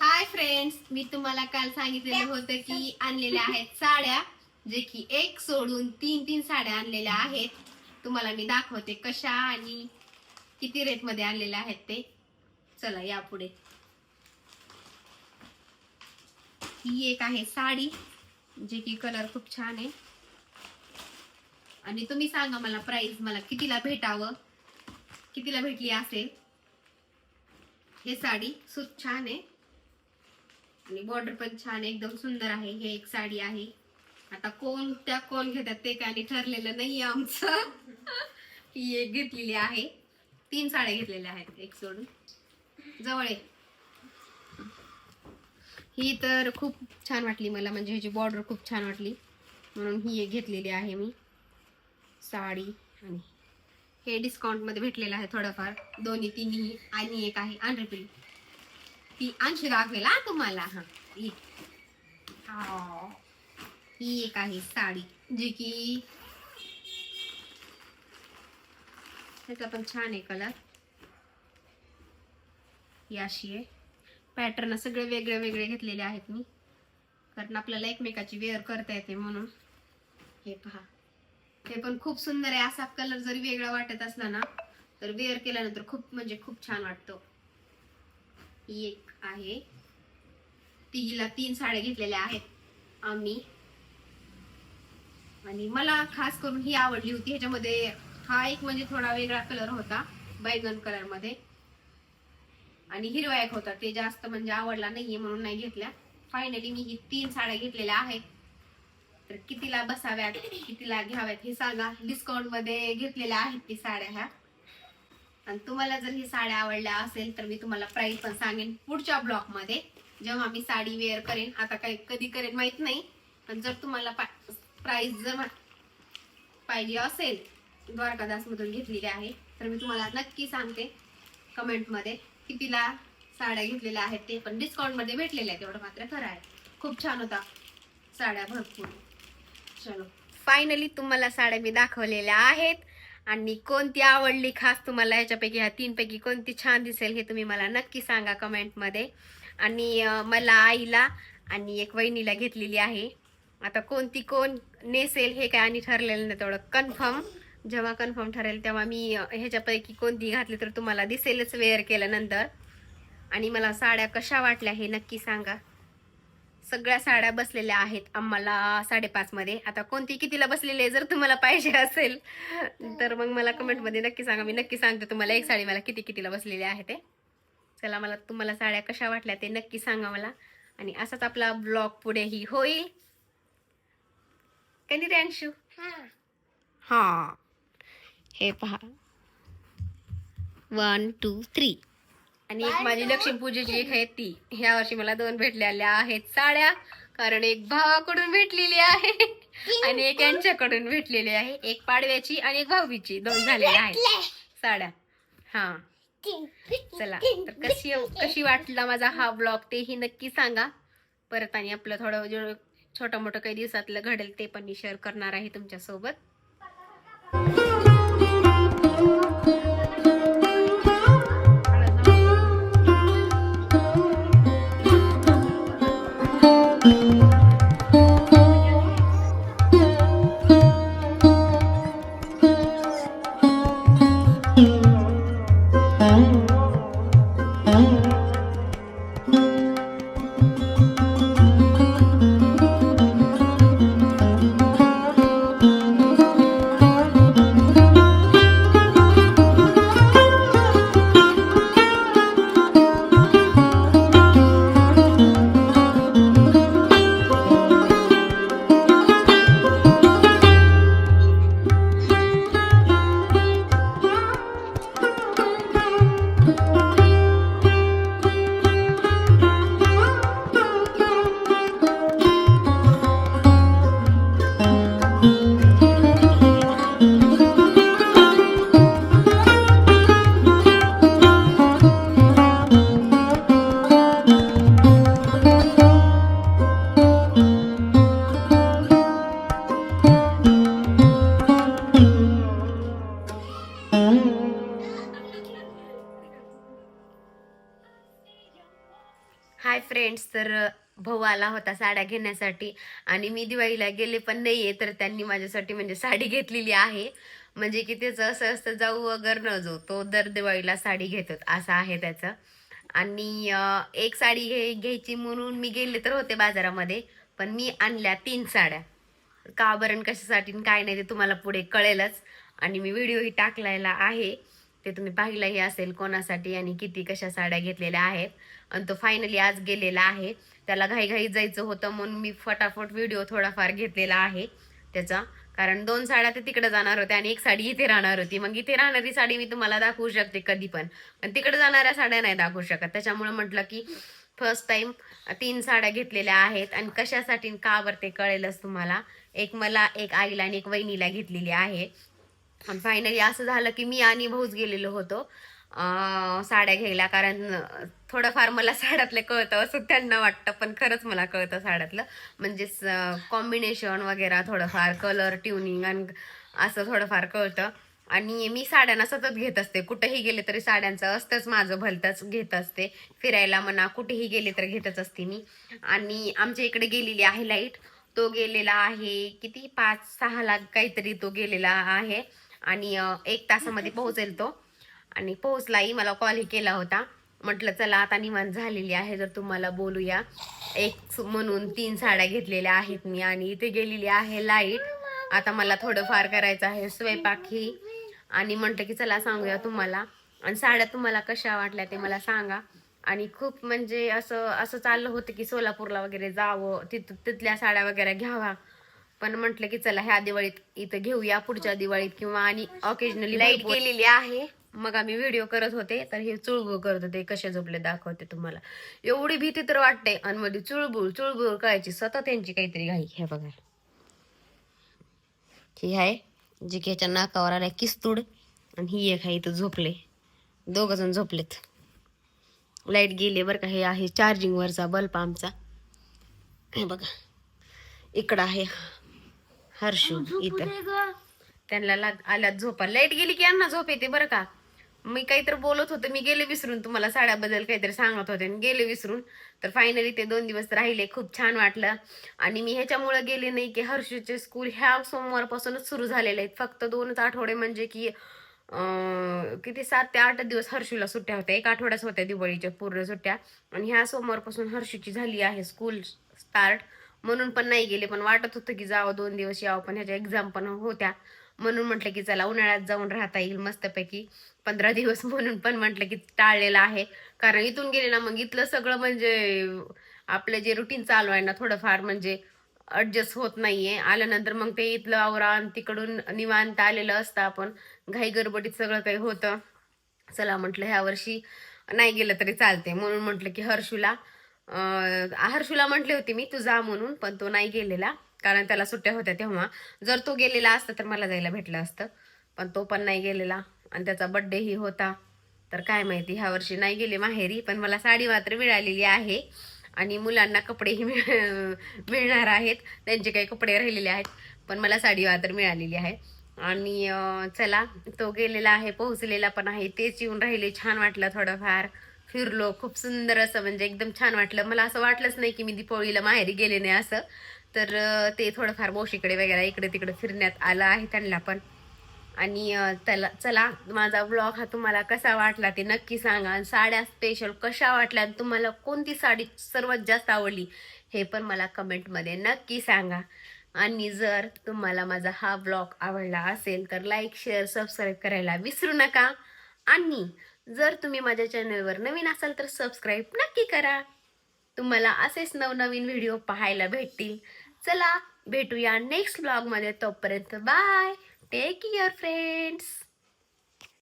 Hi friends मी तुम्हाला काल सांगितलेलं होतं की आणलेल्या आहेत साड्या जे की एक सोडून तीन तीन साड्या आणलेल्या आहेत. तुम्हाला मी दाखवते कशा आणि किती रेटमध्ये आणलेल्या आहेत ते. चला या पुढे. ही एक आहे साडी जे की कलर खूप छान आहे. आणि तुम्ही सांगा मला प्राइस मला कितीला भेटावं? कितीला भेटली असेल? हे साडी सूत छान आहे. आणि बॉर्डर पण छान एकदम सुंदर आहे हे एक साडी आहे. आता कोण त्या कोण घेतात ते काही ठरलेलं नाही आमचं. ही एक घेतलेली आहे. तीन साड्या घेतलेल्या आहेत एक सोडून. जवळ आहे. ही तर खूप छान वाटली मला म्हणजे ह्याची बॉर्डर खूप छान वाटली. म्हणून ही एक घेतलेली आहे मी. साडी आणि हे डिस्काउंटमध्ये भेटलेलं आहे थोडंफार. दोन्ही तिन्ही आणि एक आहे. अनरिपील ती ऐंशी दाखवेल हा तुम्हाला. हा. ही. एक आहे साडी जी की ह्याचा पण छान आहे कलर ही अशी आहे. पॅटर्न सगळे वेगळे वेगळे घेतलेले आहेत मी. कारण आपल्याला एकमेकाची वेअर करता येते म्हणून. हे पहा. हे पण खूप सुंदर आहे. असा कलर जरी वेगळा वाटत असला ना तर वेअर केल्यानंतर खूप म्हणजे खूप छान वाटतो. ही एक आहे. तिला तीन साड्या घेतलेल्या आहेत आम्ही. आणि मला खास करून ही आवडली होती. ह्याच्यामध्ये हा एक म्हणजे थोडा वेगळा कलर होता बैगन कलरमध्ये. आणि हिरवा एक होता. ते जास्त म्हणजे आवडला नाहीये म्हणून नाही घेतल्या. फायनली मी ही तीन साड्या घेतलेल्या आहेत. तर कितीला बसाव्यात कितीला घ्याव्यात हे सांगा. डिस्काउंटमध्ये घेतलेल्या आहेत ती साड्या ह्या. आणि तुम्हाला जर ही साड्या आवडल्या असेल तर मी तुम्हाला प्राईस पण सांगेन पुढच्या ब्लॉगमध्ये जेव्हा मी साडी वेअर करेन आता काही कधी करेन माहीत नाही पण जर तुम्हाला प्राईस जर पाहिजे असेल द्वारकादासमधून घेतलेली आहे तर मी तुम्हाला नक्की सांगते कमेंटमध्ये कितीला साड्या घेतलेल्या आहेत ते पण डिस्काउंटमध्ये भेटलेल्या आहेत एवढं मात्र खरं आहे. खूप छान होता साड्या भरपूर. चलो. फायनली तुम्हाला साड्या मी दाखवलेल्या आहेत. आणि कोणती आवडली खास तुम्हाला याच्यापैकी ह्या तीनपैकी कोणती छान दिसेल हे तुम्ही मला नक्की सांगा कमेंटमध्ये. आणि मला आईला आणि एक वहिनीला घेतलेली आहे. आता कोणती कोण नेसेल हे काय आणि ठरलेलं नाही तेवढं कन्फर्म. जेव्हा कन्फर्म ठरेल तेव्हा मी ह्याच्यापैकी कोणती घातली तर तुम्हाला दिसेलच वेअर केल्यानंतर. आणि मला साड्या कशा वाटल्या हे नक्की सांगा. सगळ्या साड्या बसलेल्या आहेत आम्हाला साडेपाच मध्ये. आता कोणती कितीला बसलेली आहे जर तुम्हाला पाहिजे असेल तर मग मला कमेंटमध्ये नक्की सांगा. मी नक्की सांगते तुम्हाला एक साडी मला किती कितीला बसलेली आहे ते. चला मला तुम्हाला साड्या कशा वाटल्या ते नक्की सांगा मला. आणि असाच आपला ब्लॉग पुढेही होईल. कधी रॅन्शू हा. हे. पहा. वन टू थ्री आणि एक माझी लक्ष्मीपूजेची एक आहे ती. ह्या वर्षी मला दोन भेटलेल्या आहेत साड्या कारण एक भावाकडून भेटलेली आहे आणि एक यांच्याकडून भेटलेली आहे. एक पाडव्याची आणि एक भाऊबीची दोन झालेल्या आहेत साड्या. हा. चला तर कशी कशी वाटला माझा हा ब्लॉग तेही नक्की सांगा. परत आणि आपलं थोडं जे छोटं मोठं काही दिवसातलं घडेल ते पण मी शेअर करणार आहे तुमच्यासोबत. फ्रेंड्स तर भाऊ आला होता साड्या घेण्यासाठी. आणि मी दिवाळीला गेले पण नाहीये तर त्यांनी माझ्यासाठी म्हणजे साडी घेतलेली आहे. म्हणजे की त्याचं असं असतं जाऊ वगैरे न जाऊ तो दर दिवाळीला साडी घेतो असं आहे त्याचं. आणि एक साडी घे घ्यायची म्हणून मी गेले तर होते बाजारामध्ये पण मी आणल्या तीन साड्या. का बरं कशासाठी आणि काय नाही ते तुम्हाला पुढे कळेलच. आणि मी व्हिडिओही टाकलेला आहे. ते तुम्ही पाहिलंही असेल कोणासाठी आणि किती कशा साड्या घेतलेल्या आहेत. आणि तो फायनली आज गेलेला आहे. त्याला घाईघाई जायचं होतं म्हणून मी फटाफट व्हिडिओ थोडाफार घेतलेला आहे. त्याचा. कारण दोन साड्या ते तिकडे जाणार होत्या आणि एक साडी इथे राहणार होती. मग इथे राहणारी साडी मी तुम्हाला दाखवू शकते कधी पण. पण तिकडे जाणाऱ्या साड्या नाही दाखवू शकत. त्याच्यामुळे म्हटलं की फर्स्ट टाइम तीन साड्या घेतलेल्या आहेत आणि कशासाठी का बरं ते कळेलच तुम्हाला. एक मला एक आईला आणि एक वहिनीला घेतलेली आहे. आणि फायनली असं झालं की मी आणि भाऊच गेलेलो होतो. साड्या घ्यायला कारण थोडंफार मला साड्यातलं कळतं असं त्यांना वाटतं पण खरंच मला कळतं साड्यातलं. म्हणजे कॉम्बिनेशन वगैरे थोडंफार कलर ट्युनिंग आणि असं थोडंफार कळतं. आणि मी साड्यांना सतत घेत असते. कुठेही गेले तरी साड्यांचं असतंच माझं भलतंच घेत असते. फिरायला म्हणा कुठेही गेले तर घेतच असते मी. आणि आमच्या इकडे गेलेली आहे लाइट तो गेलेला आहे किती? पाच सहा लाख काहीतरी तो गेलेला आहे. आणि एक तासामध्ये पोहोचेल तो. आणि पोहोचलाही मला कॉलही केला होता. म्हटलं चला आता निवांत झालेली आहे जर तुम्हाला बोलूया. एक म्हणून तीन साड्या घेतलेल्या आहेत मी आणि इथे गेलेली आहे लाइट आता मला थोडंफार करायचं आहे स्वयंपाक ही. आणि म्हटलं की चला सांगूया तुम्हाला. आणि साड्या तुम्हाला कशा वाटल्या ते मला सांगा. आणि खूप म्हणजे असं असं चाललं होतं की सोलापूरला वगैरे जावं तिथ तिथल्या साड्या वगैरे घ्यावा पण म्हटलं की चला ह्या दिवाळीत इथं घेऊया पुढच्या दिवाळीत किंवा आणि ऑकेजनली लाइट गेलेली आहे. मग आम्ही व्हिडिओ करत होते तर हे चुळबुळ करत होते कसे झोपले दाखवते तुम्हाला. एवढी भीती तर वाटते आणि मध्ये चुळबुळ चुळबुळ करायची सतत त्यांची काहीतरी घाई हे बघा. ही आहे जी की ह्याच्या नाकावर आल्या किस्तूड आणि ही एक आहे इथं झोपले. दोघ जण झोपलेत. लाइट गेली बरं का हे आहे चार्जिंग वरचा बल्ब आमचा. हे बघा. इकडं आहे. हर्षू इथं. त्यांना लाग आल्यात झोपा. लाइट गेली की यांना झोप येते बरं का? मी काहीतरी बोलत होते मी गेले विसरून. तुम्हाला साड्याबद्दल काहीतरी सांगत होते आणि गेले विसरून. तर फायनली ते दोन दिवस राहिले खूप छान वाटलं. आणि मी ह्याच्यामुळे गेले नाही की हर्षूचे स्कूल ह्या सोमवारपासूनच सुरू झालेले आहेत. फक्त दोनच आठवडे म्हणजे की किती सात ते आठ दिवस हर्षूला सुट्ट्या होत्या. एक आठवड्याच होत्या दिवाळीच्या पूर्ण सुट्ट्या. आणि ह्या सोमवारपासून हर्षूची झाली आहे स्कूल स्टार्ट म्हणून पण नाही गेले पण वाटत होतं की जावं दोन दिवस यावं पण ह्याच्या एक्झाम पण होत्या. म्हणून म्हटलं की चला उन्हाळ्यात जाऊन राहता येईल मस्तपैकी. पंधरा दिवस म्हणून पण म्हटलं की टाळलेलं आहे. कारण इथून गेले ना मग इथलं सगळं म्हणजे आपलं जे रुटीन चालू आहे ना थोडंफार म्हणजे ॲडजस्ट होत नाहीये. आल्यानंतर मग ते इथलं आवरान तिकडून निवांत आलेलं असतं आपण. घाई गडबडीत सगळं काही होतं. चला म्हटलं ह्या वर्षी नाही गेलं तरी चालते म्हणून म्हटलं की हर्षूला हर्षूला म्हटले होते मी तू जा म्हणून पण तो नाही गेलेला कारण त्याला सुट्ट्या होत्या तेव्हा. जर तो गेलेला असता तर मला जायला भेटलं असतं पण तो पण नाही गेलेला. आणि त्याचा बड्डेही होता. तर काय माहिती ह्या वर्षी नाही गेले माहेरी पण मला साडी मात्र मिळालेली आहे. आणि मुलांना कपडेही मिळ- मिळणार आहेत. त्यांचे काही कपडे राहिलेले आहेत पण मला साडी मात्र मिळालेली आहे. आणि चला तो गेलेला आहे पोहोचलेला पण आहे. तेच येऊन राहिले छान वाटलं थोडंफार. फिरलो खूप सुंदर असं म्हणजे एकदम छान वाटलं. मला असं वाटलंच नाही की मी दीपावळीला माहेरी गेले नाही असं. तर ते थोडंफार मावशीकडे वगैरे इकडे तिकडे फिरण्यात आलं आहे त्यांना पण. आणि त्याला चला माझा ब्लॉग हा तुम्हाला कसा वाटला ते नक्की सांगा. आणि साड्या स्पेशल कशा वाटल्या आणि तुम्हाला कोणती साडी सर्वात जास्त आवडली हे पण मला कमेंटमध्ये नक्की सांगा. आणि जर तुम्हाला माझा हा ब्लॉग आवडला असेल तर लाईक शेअर सबस्क्राईब करायला विसरू नका. आणि जर तुम्ही माझ्या चॅनलवर नवीन असाल तर सबस्क्राईब नक्की करा. तुम्हाला असेच नवनवीन व्हिडिओ पाहायला भेटतील. चला भेटूया नेक्स्ट ब्लॉगमध्ये तोपर्यंत बाय टेक केअर फ्रेंड्स